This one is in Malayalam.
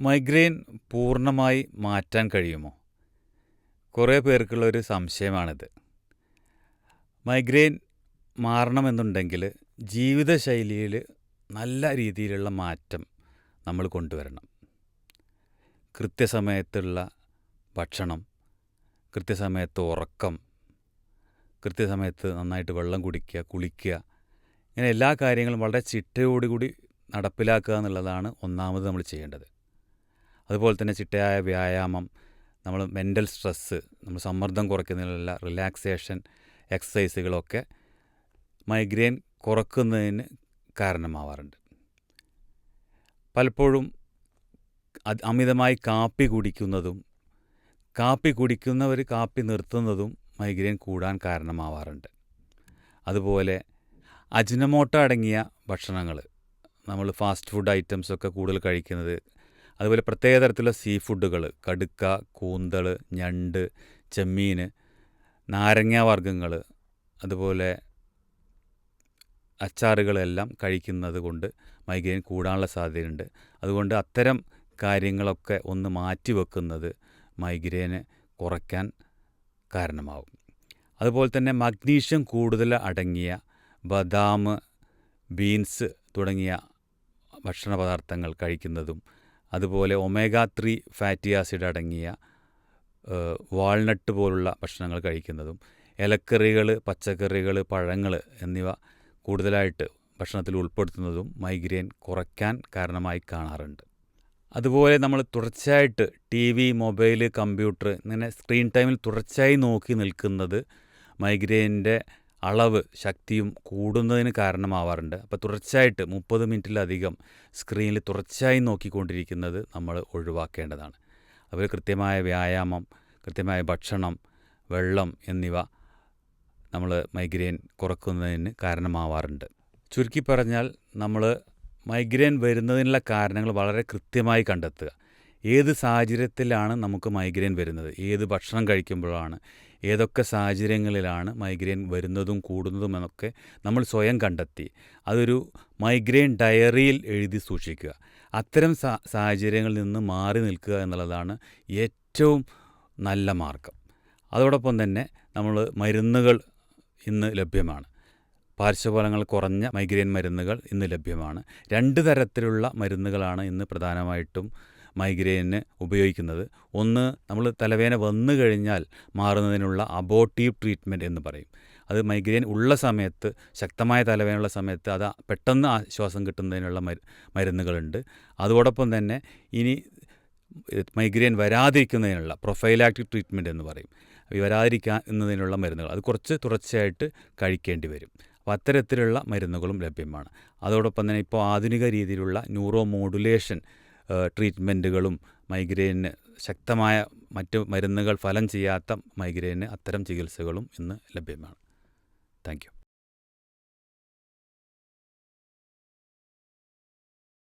മൈഗ്രെയിൻ പൂർണമായി മാറ്റാൻ കഴിയുമോ? കുറേ പേർക്കുള്ളൊരു സംശയമാണിത്. മൈഗ്രെയിൻ മാറണമെന്നുണ്ടെങ്കിൽ ജീവിതശൈലിയിൽ നല്ല രീതിയിലുള്ള മാറ്റം നമ്മൾ കൊണ്ടുവരണം. കൃത്യസമയത്തുള്ള ഭക്ഷണം കൃത്യസമയത്ത് ഉറക്കം കൃത്യസമയത്ത് നന്നായിട്ട് വെള്ളം കുടിക്കുക കുളിക്കുക ഇങ്ങനെ എല്ലാ കാര്യങ്ങളും വളരെ ചിട്ടയോടുകൂടി നടപ്പിലാക്കുക എന്നുള്ളതാണ് ഒന്നാമത് നമ്മൾ ചെയ്യേണ്ടത്. അതുപോലെ തന്നെ ചിട്ടയായ വ്യായാമം നമ്മൾ മെന്റൽ സ്ട്രെസ്സ് നമ്മൾ സമ്മർദ്ദം കുറയ്ക്കുന്നതിനുള്ള റിലാക്സേഷൻ എക്സസൈസുകളൊക്കെ മൈഗ്രെയിൻ കുറക്കുന്നതിന് കാരണമാവാറുണ്ട്. പലപ്പോഴും അമിതമായി കാപ്പി കുടിക്കുന്നതും കാപ്പി കുടിക്കുന്നവർ കാപ്പി നിർത്തുന്നതും മൈഗ്രെയിൻ കൂടാൻ കാരണമാവാറുണ്ട്. അതുപോലെ അജിനമോട്ട അടങ്ങിയ ഭക്ഷണങ്ങൾ നമ്മൾ ഫാസ്റ്റ് ഫുഡ് ഐറ്റംസൊക്കെ കൂടുതൽ കഴിക്കുന്നത് അതുപോലെ പ്രത്യേക തരത്തിലുള്ള സീ ഫുഡുകൾ കടുക്ക കൂന്തൾ ഞണ്ട് ചെമ്മീൻ നാരങ്ങ വർഗങ്ങൾ അതുപോലെ അച്ചാറുകളെല്ലാം കഴിക്കുന്നത് കൊണ്ട് മൈഗ്രെയിൻ കൂടാനുള്ള സാധ്യതയുണ്ട്. അതുകൊണ്ട് അത്തരം കാര്യങ്ങളൊക്കെ ഒന്ന് മാറ്റി വെക്കുന്നത് മൈഗ്രെയിന് കുറയ്ക്കാൻ കാരണമാവും. അതുപോലെ തന്നെ മഗ്നീഷ്യം കൂടുതൽ അടങ്ങിയ ബദാം ബീൻസ് തുടങ്ങിയ ഭക്ഷണ പദാർത്ഥങ്ങൾ കഴിക്കുന്നതും അതുപോലെ ഒമേഗ ത്രീ ഫാറ്റി ആസിഡ് അടങ്ങിയ വാൾനട്ട് പോലുള്ള ഭക്ഷണങ്ങൾ കഴിക്കുന്നതും ഇലക്കറികൾ പച്ചക്കറികൾ പഴങ്ങൾ എന്നിവ കൂടുതലായിട്ട് ഭക്ഷണത്തിൽ ഉൾപ്പെടുത്തുന്നതും മൈഗ്രെയിൻ കുറയ്ക്കാൻ കാരണമായി കാണാറുണ്ട്. അതുപോലെ നമ്മൾ തുടർച്ചയായിട്ട് ടി വി മൊബൈൽ കമ്പ്യൂട്ടർ ഇങ്ങനെ സ്ക്രീൻ ടൈമിൽ തുടർച്ചയായി നോക്കി നിൽക്കുന്നത് മൈഗ്രെയിനിന്റെ അളവ് ശക്തിയും കൂടുന്നതിന് കാരണമാവാറുണ്ട്. അപ്പോൾ തുടർച്ചയായിട്ട് മുപ്പത് മിനിറ്റിലധികം സ്ക്രീനിൽ തുടർച്ചയായി നോക്കിക്കൊണ്ടിരിക്കുന്നത് നമ്മൾ ഒഴിവാക്കേണ്ടതാണ്. അതുപോലെ കൃത്യമായ വ്യായാമം കൃത്യമായ ഭക്ഷണം വെള്ളം എന്നിവ നമ്മൾ മൈഗ്രെയിൻ കുറക്കുന്നതിന് കാരണമാവാറുണ്ട്. ചുരുക്കി പറഞ്ഞാൽ നമ്മൾ മൈഗ്രെയിൻ വരുന്നതിനുള്ള കാരണങ്ങൾ വളരെ കൃത്യമായി കണ്ടെത്തുക. ഏത് സാഹചര്യത്തിലാണ് നമുക്ക് മൈഗ്രെയിൻ വരുന്നത്? ഏത് ഭക്ഷണം കഴിക്കുമ്പോഴാണ്? ഏതൊക്കെ സാഹചര്യങ്ങളിലാണ് മൈഗ്രെയിൻ വരുന്നതും കൂടുന്നതും എന്നൊക്കെ നമ്മൾ സ്വയം കണ്ടെത്തി. അതൊരു മൈഗ്രെയിൻ ഡയറിയിൽ എഴുതി സൂക്ഷിക്കുക. അത്തരം സാഹചര്യങ്ങളിൽ നിന്ന് മാറി നിൽക്കുക എന്നുള്ളതാണ് ഏറ്റവും നല്ല മാർഗം. അതോടൊപ്പം തന്നെ നമ്മൾ മരുന്നുകൾ ഇന്ന് ലഭ്യമാണ്. പാർശ്വഫലങ്ങൾ കുറഞ്ഞ മൈഗ്രെയിൻ മരുന്നുകൾ ഇന്ന് ലഭ്യമാണ്. രണ്ട് തരത്തിലുള്ള മരുന്നുകളാണ് ഇന്ന് പ്രധാനമായിട്ടും മൈഗ്രെയിന് ഉപയോഗിക്കുന്നത്. ഒന്ന് നമ്മൾ തലവേദന വന്നു കഴിഞ്ഞാൽ മാറുന്നതിനുള്ള അബോട്ടീവ് ട്രീറ്റ്മെന്റ് എന്ന് പറയും. അത് മൈഗ്രെയിൻ ഉള്ള സമയത്ത് ശക്തമായ തലവേദനയുള്ള സമയത്ത് അത് പെട്ടെന്ന് ആശ്വാസം കിട്ടുന്നതിനുള്ള മരുന്നുകളുണ്ട്. അതോടൊപ്പം തന്നെ ഇനി മൈഗ്രെയിൻ വരാതിരിക്കുന്നതിനുള്ള പ്രൊഫൈലാക്റ്റിക് ട്രീറ്റ്മെന്റ് എന്ന് പറയും. വരാതിരിക്കുന്നതിനുള്ള മരുന്നുകൾ. അത് കുറച്ച് തുടർച്ചയായിട്ട് കഴിക്കേണ്ടി വരും. അപ്പോൾ അത്തരത്തിലുള്ള മരുന്നുകളും ലഭ്യമാണ്. അതോടൊപ്പം തന്നെ ഇപ്പോൾ ആധുനിക രീതിയിലുള്ള ന്യൂറോ മോഡുലേഷൻ ട്രീറ്റ്മെന്റുകളും മൈഗ്രെയിന് ശക്തമായ മറ്റ് മരുന്നുകൾ ഫലം ചെയ്യാത്ത മൈഗ്രെയിന് അത്തരം ചികിത്സകളും ഇന്ന് ലഭ്യമാണ്. Thank you.